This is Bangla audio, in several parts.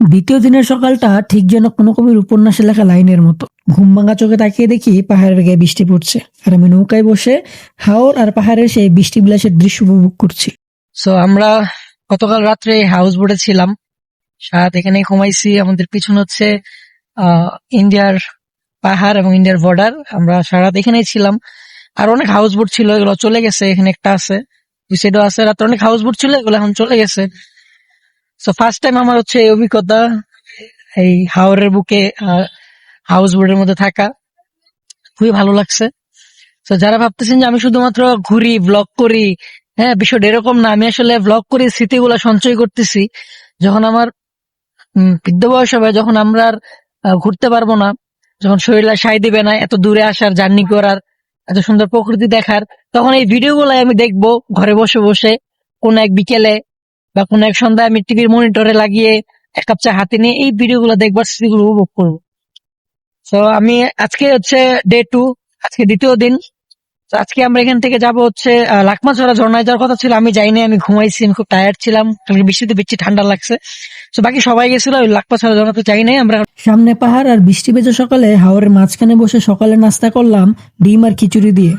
দ্বিতীয় দিনের সকালটা ঠিক যেন কোনো কবির উপন্যাসে লেখা লাইনের মতো। ঘুম ভাঙা চোখে তাকিয়ে দেখি পাহাড়ের গায়ে বৃষ্টি পড়ছে। আর আমি নৌকায় বসে হাওর আর পাহাড়ের সেই বৃষ্টি বিলাসের দৃশ্য উপভোগ করছি। সো আমরা গতকাল রাত্রে হাউস বোটে ছিলাম। সারাত এখানে ঘুমাইছি। আমাদের পিছন হচ্ছে ইন্ডিয়ার পাহাড় এবং ইন্ডিয়ার বর্ডার আমরা সারাত এখানেই ছিলাম। আর অনেক হাউস বোট ছিল, এগুলো চলে গেছে। এখানে একটা আছে সাইডও আছে। রাত্রে অনেক হাউস বোট ছিল, এগুলো এখন চলে গেছে। সো ফার্স্ট টাইম আমার হচ্ছে এই অভিজ্ঞতা, এই হাওরের বুকে হাউস বোটের মধ্যে থাকা। খুবই ভালো লাগছে। তো যারা ভাবতেছেন যে আমি শুধুমাত্র ঘুরি ব্লগ করি হ্যাঁ বিষয়টা এরকম না। আমি আসলে ব্লগ করি স্মৃতিগুলো সঞ্চয় করতেছি। যখন আমার বৃদ্ধ বয়স হবে, যখন আমরা আর ঘুরতে পারব না, যখন শরীরে সাই দিবে না, এত দূরে আসার জার্নি করার, এত সুন্দর প্রকৃতি দেখার, তখন এই ভিডিও আমি দেখব ঘরে বসে বসে, কোন এক বিকেলে বা কোন এক সন্ধ্যায় আমি টিভির মনিটরে লাগিয়ে এক কাপ চা হাতে নিয়ে এই ভিডিওগুলো দেখবার স্মৃতিগুলো উপভোগ করব। তো আমি আজকে হচ্ছে ডে টু আজকে দ্বিতীয় দিন তো আজকে আমরা এখান থেকে যাব হচ্ছে আহ, লাকমাছড়া ঝর্ণায় যাওয়ার কথা ছিল আমি যাইনি আমি ঘুমাইছি আমি খুব টায়ার্ড ছিলাম কালকে বৃষ্টিতে বেশি ঠান্ডা লাগছে তো বাকি সবাই গেছিল ওই লাকমাছড়া ঝর্ণাতে যাই নাই আমরা সামনে পাহাড় আর বৃষ্টি ভেজা সকালে হাওরের মাঝখানে বসে সকালে নাস্তা করলাম ডিম আর খিচুড়ি দিয়ে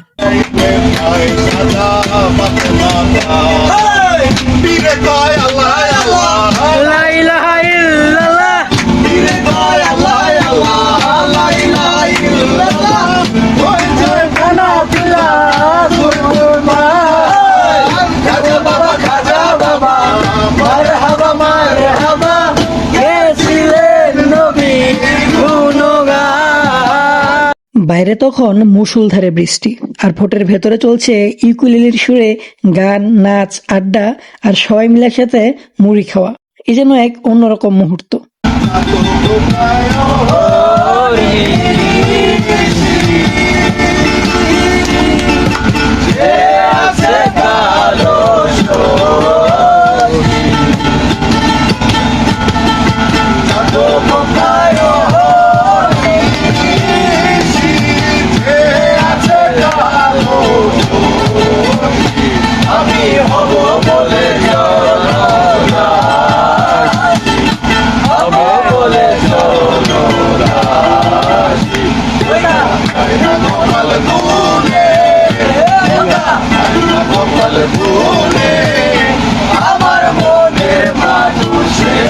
বাইরে তখন মুসুলধারে বৃষ্টি, আর ফোটের ভেতরে চলছে ইকুলিলির সুরে গান, নাচ, আড্ডা, আর সবাই মিলে সাথে মুড়ি খাওয়া। এই যেন এক অন্যরকম মুহূর্ত।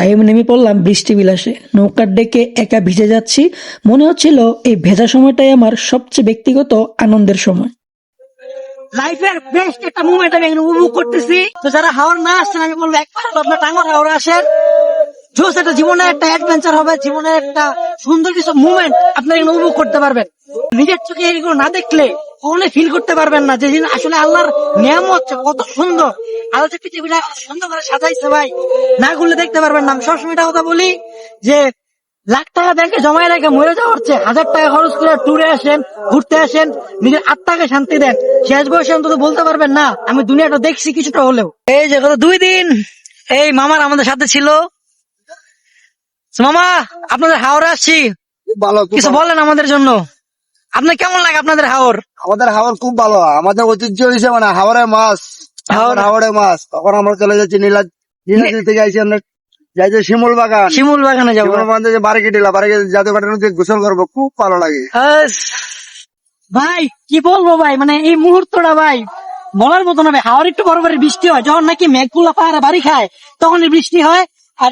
তাই আমি নেমে পড়লাম বৃষ্টি বিলাসে। নৌকার ডেকে একা ভিজে যাচ্ছি। মনে হচ্ছিল এই ভেজা সময়টাই আমার সবচেয়ে ব্যক্তিগত আনন্দের সময়। লাইফের বেস্ট একটা মুভমেন্ট আমি এখানে উপভোগ করতেছি। তো যারা হাওড় না আসছেন, আমি বলব, একবার আপনার টাঙ্গর হাওড়ে আসেন। জোস একটা জীবনের একটা অ্যাডভেঞ্চার হবে, জীবনের একটা সুন্দর কিছু মুভমেন্ট আপনারা এখানে উপভোগ করতে পারবেন। নিজের চোখে এগুলো না দেখলে কখনো ফিল করতে পারবেন না। যে আসলে আল্লাহর নিয়ামত কত সুন্দর। আল্লাহ পৃথিবীটা সুন্দর করে সাজাইছে ভাই না ঘুরলে দেখতে পারবেন না। আমি সবসময় এটা কথা বলি যে লাখ টাকা ব্যাংকে জমায় রেখে মরে যাওয়ার চেয়ে হাজার টাকা খরচ করে ট্যুরে আসেন ঘুরতে আসেন নিজের আত্মাকে শান্তি দেন। শেষ বয়সে অন্তত বলতে পারবেন না আমি দুনিয়াটা দেখছি কিছুটা হলেও। এই যে গত দুই দিন এই মামার আমাদের সাথে ছিল। মামা আপনাদের হাওড়া আসছি। কিছু বলেন আমাদের জন্য। আপনার কেমন লাগে আপনাদের হাওর? আমাদের হাওড় খুব ভালো। আমাদের ঐতিহ্য হয়েছে মানে হাওড়ের মাছ। হাওড়- মাছ। তখন আমরা চলে যাচ্ছি নীলা নীলাদ্রি থেকে আইসি আমরা যাই যে শিমুল বাগান। শিমুল বাগানে যাব। থেকে বাড়ি কেটিলা বাড়ি জাতীয় ঘাটের নদীতে গোসল করব খুব ভালো লাগে। ভাই কি বলব ভাই? মানে এই মুহূর্তটা ভাই বলার মতো না ভাই। হাওয়ার একটু বড় করে বৃষ্টি হয়। যখন নাকি মেঘগুলা পাহাড়ে বাড়ি খায় তখন বৃষ্টি হয়। আর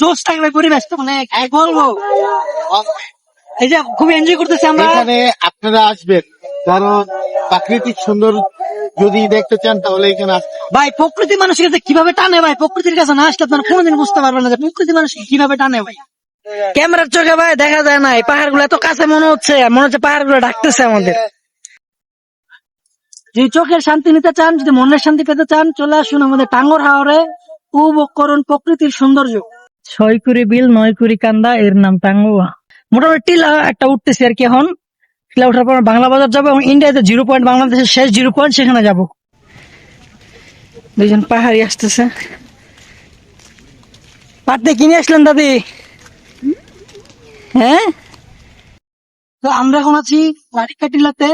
জোশ থাকবে পরিবেশ তো মানে এক বলব? এই যে খুব এনজয় করতেছি আমরা। এখানে আপনারা আসবেন কারণ প্রাকৃতিক সুন্দর যদি দেখতে চান তাহলে এখানে আসতে ভাই প্রকৃতি মানুষের কাছে কীভাবে টানে ভাই? প্রকৃতির কাছে না আসলে আপনারা কোনোদিন বুঝতে পারবেন না যে প্রকৃতি মানুষকে কীভাবে টানে ভাই। ক্যামেরার চোখে ভাই দেখা যায় না এই পাহাড়গুলো এত কাছে মনে হচ্ছে মনে হচ্ছে পাহাড়গুলো ডাকতেছে আমাদের। যদি চোখের শান্তি নিতে চান যদি মনের শান্তি পেতে চান চলে আসুন আমাদের টাঙ্গর হাওরে উপকরণ প্রকৃতির সৌন্দর্য। ছয় কুড়ি বিল নয় কুড়ি কান্দা এর নাম টাঙ্গুয়া। মোটামুটি টিলা একটা উঠতেছি আর কি এখন। টিলা ওঠার পর বাংলা বাজার যাব এবং ইন্ডিয়াতে জিরো পয়েন্ট, বাংলাদেশের শেষ জিরো পয়েন্ট, সেখানে যাব। দুজন পাহাড়ি আসতেছে। পাটতে কিনে আসলেন দাদি? হ্যাঁ? তো আমরা এখন আছি লাটিকাটিলাতে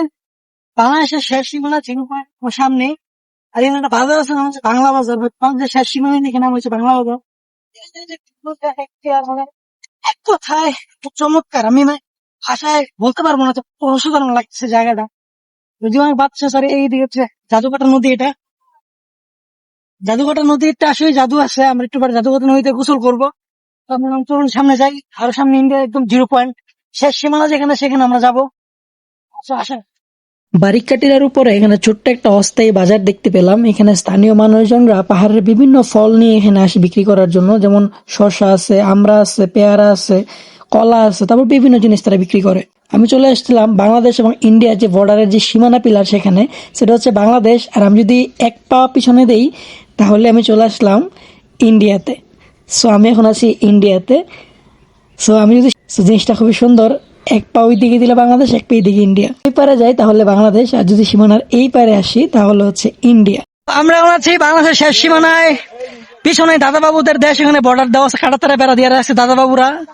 বাংলাদেশের শেষ সীমানা জিরো পয়েন্ট সামনে। আর এখানে একটা বাজার আছে বাংলা বাজার। বাংলাদেশের শেষ সীমানা নাম হচ্ছে বাংলা বাজার। কথায়? চমৎকার। আমি ভাষায় বলতে পারব না অসাধারণ লাগছে জায়গাটা। আমার বাচ্চা স্যার এই দিকে হচ্ছে জাদুকাটা নদী এটা। জাদুঘাটা একটা আসলে জাদু আছে। আমরা একটু পরে নদীতে গোসল করব। চলুন সামনে যাই। আরও সামনে ইন্ডিয়া একদম জিরো পয়েন্ট শেষ সীমানা যেখানে সেখানে আমরা যাব। আচ্ছা আসেন। বারিকাটিলার উপরে এখানে ছোট্ট একটা অস্থায়ী বাজার দেখতে পেলাম। এখানে স্থানীয় মানুষজনরা পাহাড়ের বিভিন্ন ফল নিয়ে এখানে আসে বিক্রি করার জন্য। যেমন শসা আছে, আমড়া আছে, পেয়ারা আছে, কলা আছে, তারপর বিভিন্ন জিনিস তারা বিক্রি করে। আমি চলে আসছিলাম বাংলাদেশ এবং ইন্ডিয়ার যে বর্ডারের যে সীমানা পিলার সেখানে, সেটা হচ্ছে বাংলাদেশ। আর আমি যদি এক পা পিছনে দেই, তাহলে আমি চলে আসলাম ইন্ডিয়াতে। সো আমি এখন আছি ইন্ডিয়াতে। সো আমি যদি জিনিসটা খুবই সুন্দর। এক পা ওই দিকে দিলে বাংলাদেশ, এক পা এই দিকে ইন্ডিয়া। ওই পারে যাই, তাহলে বাংলাদেশ, আর যদি সীমানার এই পারে আসি, তাহলে হচ্ছে ইন্ডিয়া। আমরা এখন আছি বাংলাদেশের শেষ সীমানায়। পিছনে দাদা বাবুদের দেশ, এখানে বর্ডার দেওয়া আছে, কাটাতারা বেড়া দিয়ে আছে দাদা বাবুরা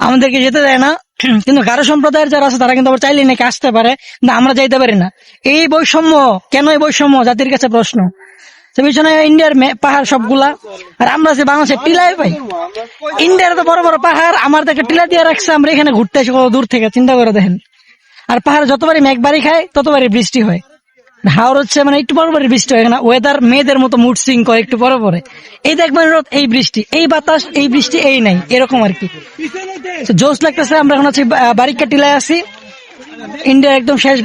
আমাদেরকে যেতে দেয় না। কিন্তু গারো সম্প্রদায়ের যারা আছে, তারা কিন্তু আবার চাইলে নাকি আসতে পারে না আমরা যাইতে পারি না। এই বৈষম্য, কেন এই বৈষম্য? জাতির কাছে প্রশ্ন। পাহাড় সবগুলা। আর আমরা টিলায় পাই ইন্ডিয়ার তো বড় বড় পাহাড়, আমার দেখে টিলা দিয়ে রাখছে, আমরা এখানে ঘুরতে আসি দূর থেকে, চিন্তা করে দেখেন। আর পাহাড় যতবারই মেঘ বাড়ি খায়, ততবারই বৃষ্টি হয়। হাওড় হচ্ছে মানে একটু পরে পরে বৃষ্টি হয় না ওয়েদার মেয়েদের মতো মুড সুইং করে একটু পরে পরে। এই দেখবেন রোদ, এই বৃষ্টি, এই বাতাস, এই বৃষ্টি, এই নাই, এরকম আর কি। জোস লাগতেছে, আমরা এখন বা- বারিকা টিলায় আছি। ইন্ডিয়ার একদম শেষ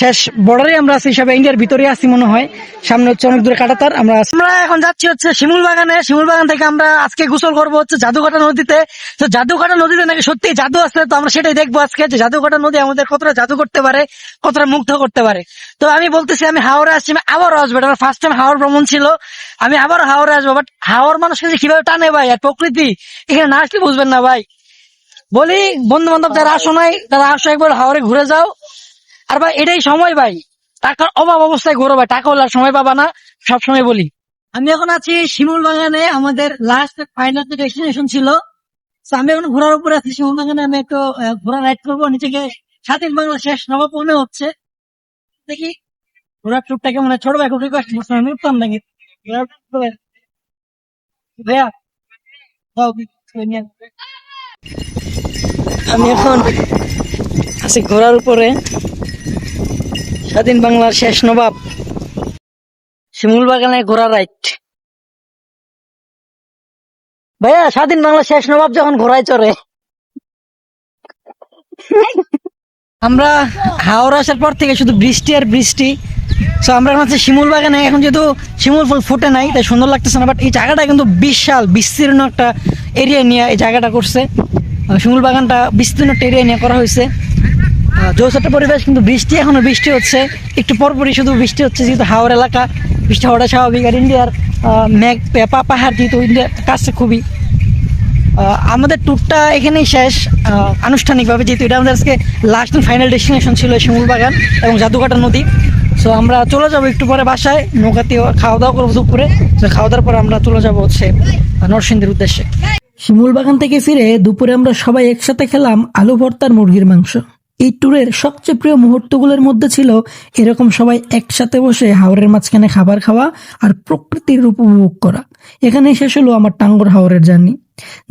শেষ বর্ডারে আমরা আছি সবাই ইন্ডিয়ার ভিতরে আছি মনে হয়। সামনে হচ্ছে অনেক দূরে কাটাতার, আমরা আমরা এখন যাচ্ছি হচ্ছে শিমুল বাগানে শিমুল বাগান থেকে আমরা আজকে গোসল করব হচ্ছে জাদুঘাটা নদীতে। তো জাদুঘাটা নদীতে নাকি সত্যি জাদু আছে, তো আমরা সেটাই দেখব আজকে যে জাদুঘাটা নদী আমাদের কতটা জাদু করতে পারে, কতটা মুগ্ধ করতে পারে। তো আমি বলতেছি, আমি হাওড়ে আসছি, আমি আবারও আসব। এটা ফার্স্ট টাইম হাওড় ভ্রমণ ছিল। আমি আবার হাওড়ে আসব বাট হাওড় মানুষকে যে কীভাবে টানে ভাই, আর প্রকৃতি, এখানে না আসলে বুঝবেন না ভাই। বলি বন্ধু বান্ধব যারা আসো নাই, তারা আসো একবার হাওড়ে ঘুরে যাও। আর ভাই, এটাই সময় ভাই। টাকার অভাব অবস্থায় ঘুরো ভাই, টাকা হলে সময় পাবা না সব সময় বলি। আমি এখন আছি শিমুল বাগানে, আমাদের লাস্ট ফাইনাল যে ডেস্টিনেশন ছিল। আমি এখন ঘোরার উপরে আছি, শিমুল বাগানে আমি একটু ঘোরা রাইড করব, নিজেকে স্বাধীন বাংলা শেষ মনে হচ্ছে। দেখি, ঘোরার ট্রিপটা কেমন হয়? ছোট ভাই খুব রিকোয়েস্ট করছে, আমি উঠতাম নাকি? ভাইয়া। আমি এখন আছি ঘোড়ার উপরে। স্বাধীন বাংলার শেষ নবাব। শিমুল বাগানে ঘোড়া রাইট ভাইয়া, স্বাধীন বাংলার শেষ নবাব যখন ঘোড়ায় চড়ে। আমরা হাওড়া আসার পর থেকে শুধু বৃষ্টি আর বৃষ্টি। তো আমরা এখন আছি শিমুল বাগানে। এখন যেহেতু শিমুল ফুল ফুটে নাই, তাই সুন্দর লাগতেছে না বাট এই জায়গাটা কিন্তু বিশাল, বিস্তীর্ণ একটা এরিয়া নিয়ে এই জায়গাটা করছে। শিমুল বাগানটা বিস্তীর্ণ একটা এরিয়া নিয়ে করা হয়েছে। জোস পরিবেশ, কিন্তু বৃষ্টি এখনও বৃষ্টি হচ্ছে। একটু পরপরই শুধু বৃষ্টি হচ্ছে, যেহেতু হাওড় এলাকা, বৃষ্টি হওয়াটা স্বাভাবিক। আর ইন্ডিয়ার পা- পাহাড় যেহেতু ইন্ডিয়ার কাছে খুবই। আমাদের ট্যুরটা এখানেই শেষ। আনুষ্ঠানিকভাবে যেহেতু এটা আমাদের আজকে লাস্ট ফাইনাল ডেস্টিনেশন ছিল শিমুল বাগান এবং জাদুঘাটা নদী। সো আমরা চলে যাব একটু পরে বাসায় নৌকাতে খাওয়া দাওয়া করব দুপুরে। খাওয়া দাওয়ার পরে আমরা চলে যাব হচ্ছে নরসিংদীর উদ্দেশ্যে। শিমুল বাগান থেকে ফিরে দুপুরে আমরা সবাই একসাথে খেলাম আলু ভর্তার মুরগির মাংস। এই ট্যুরের সবচেয়ে প্রিয় মুহূর্তগুলোর মধ্যে ছিল এরকম সবাই একসাথে বসে হাওরের মাঝখানে খাবার খাওয়া আর প্রকৃতির উপভোগ করা। এখানে শেষ হলো আমার টাঙ্গর হাওরের জার্নি।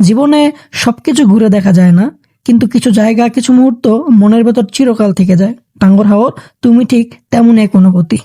জীবনে সবকিছু ঘুরে দেখা যায় না, কিন্তু কিছু জায়গা, কিছু মুহূর্ত মনের ভেতর চিরকাল থেকে যায়। টাঙ্গর হাওর, তুমি ঠিক তেমন এক অনুভূতি।